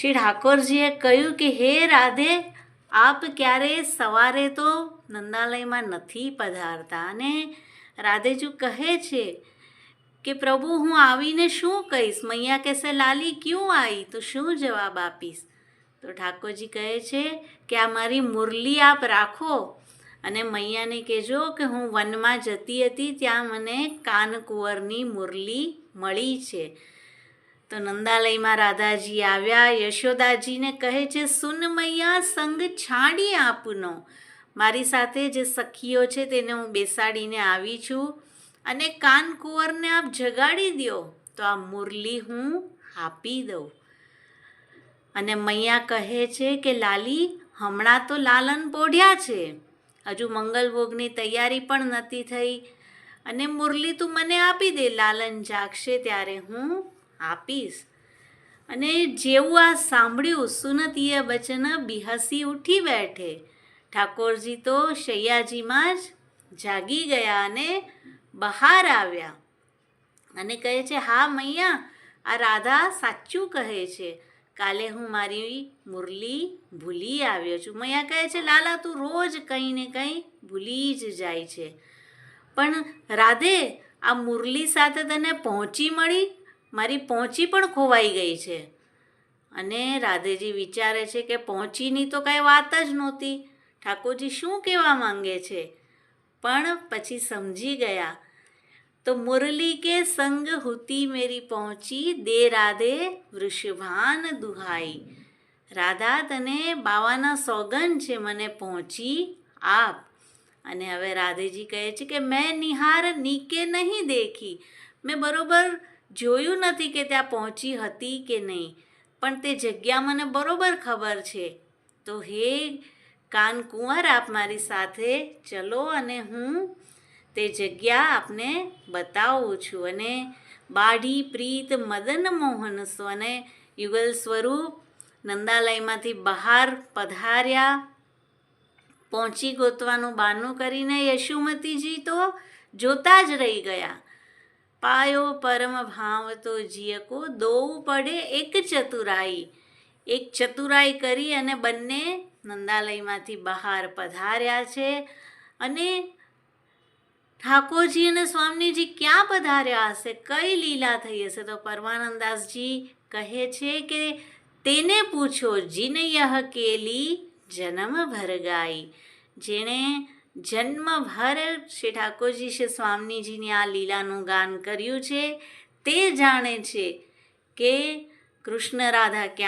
શ્રી ઠાકોરજીએ કહ્યું કે, હે રાધે, આપ ક્યારે સવારે તો નંદાલયમાં નથી પધારતા. અને રાધેજુ કહે છે કે, પ્રભુ, હું આવીને શું કહીશ? મૈયા કહેશે, લાલી, ક્યું આવી તો શું જવાબ આપીશ? તો ઠાકોરજી કહે છે કે, આ મારી મુરલી આપ રાખો. અને મૈયાને કહેજો કે, હું વનમાં જતી હતી, ત્યાં મને કાનકુંવરની મુરલી મળી છે. તો નંદાલયમાં રાધાજી આવ્યા. યશોદાજીને કહે છે, સુન મૈયા, સંગ છાડી આપનો. મારી સાથે જે સખીઓ છે તેને હું બેસાડીને આવી છું અને કાનકુંવરને આપ જગાડી દો તો આ મુરલી હું આપી દઉં. અને મૈયા કહે છે કે, લાલી, હમણાં તો લાલન પોઢ્યા છે. હજુ મંગલભોગની તૈયારી પણ નથી થઈ. અને મુરલી તું મને આપી દે. લાલન જાગશે ત્યારે હું આપીશ. અને જેવું આ સાંભળ્યું સુનતીય બચન બિહસી ઉઠી બેઠે. ઠાકોરજી તો શૈયાજીમાં જ જાગી ગયા અને બહાર આવ્યા. અને કહે છે, હા મૈયા, આ રાધા સાચું કહે છે. કાલે હું મારી મુરલી ભૂલી આવ્યો છું. મૈયા કહે છે, લાલા, તું રોજ કંઈ ને કંઈ ભૂલી જ જાય છે. પણ રાધે, આ મુરલી સાથે તને પહોંચી મળી? મારી પહોંચી પણ ખોવાઈ ગઈ છે. અને રાધેજી વિચારે છે કે પહોંચીની તો કાંઈ વાત જ નહોતી. ઠાકોરજી શું કહેવા માંગે છે? પણ પછી સમજી ગયા. તો મુરલી કે સંગ હુતી મેરી પહોંચી, દે રાધે વૃષભાન દુહાઈ. રાધા તને બાવાના સોગન છે મને પહોંચી આપ. અને હવે રાધેજી કહે છે કે મેં નિહાર નીકે નહીં દેખી. મેં બરોબર જોયું નથી કે ત્યાં પહોંચી હતી કે નહીં, પણ તે જગ્યા મને બરોબર ખબર છે. તો હે કાનકુંવર, આપ મારી સાથે ચલો અને હું તે જગ્યા આપને બતાવું છું. અને બાઢી પ્રીત મદન મોહન સ્વને યુગલ સ્વરૂપ નંદાલયમાંથી બહાર પધાર્યા. પહોંચી ગોતવાનું બાનું કરીને યશુમતીજી તો જોતા જ રહી ગયા. પાયો પરમ ભાવ તો જીયકો દોવું પડે એક ચતુરાઈ. એક ચતુરાઈ કરી અને બંને નંદાલયમાંથી બહાર પધાર્યા છે અને ઠાકોરજી અને સ્વામીજી ક્યાં પધાર્યા હશે? કઈ લીલા થઈ હશે? તો પરમાનંદાસજી કહે છે કે તેને પૂછો જીન યહ કેલી જન્મ ભરગાઈ. જેણે જન્મભર શ્રી ઠાકોરજી શ્રી સ્વામીજીની આ લીલાનું ગાન કર્યું છે. તે જાણે છે કે કૃષ્ણ રાધા ક્યાં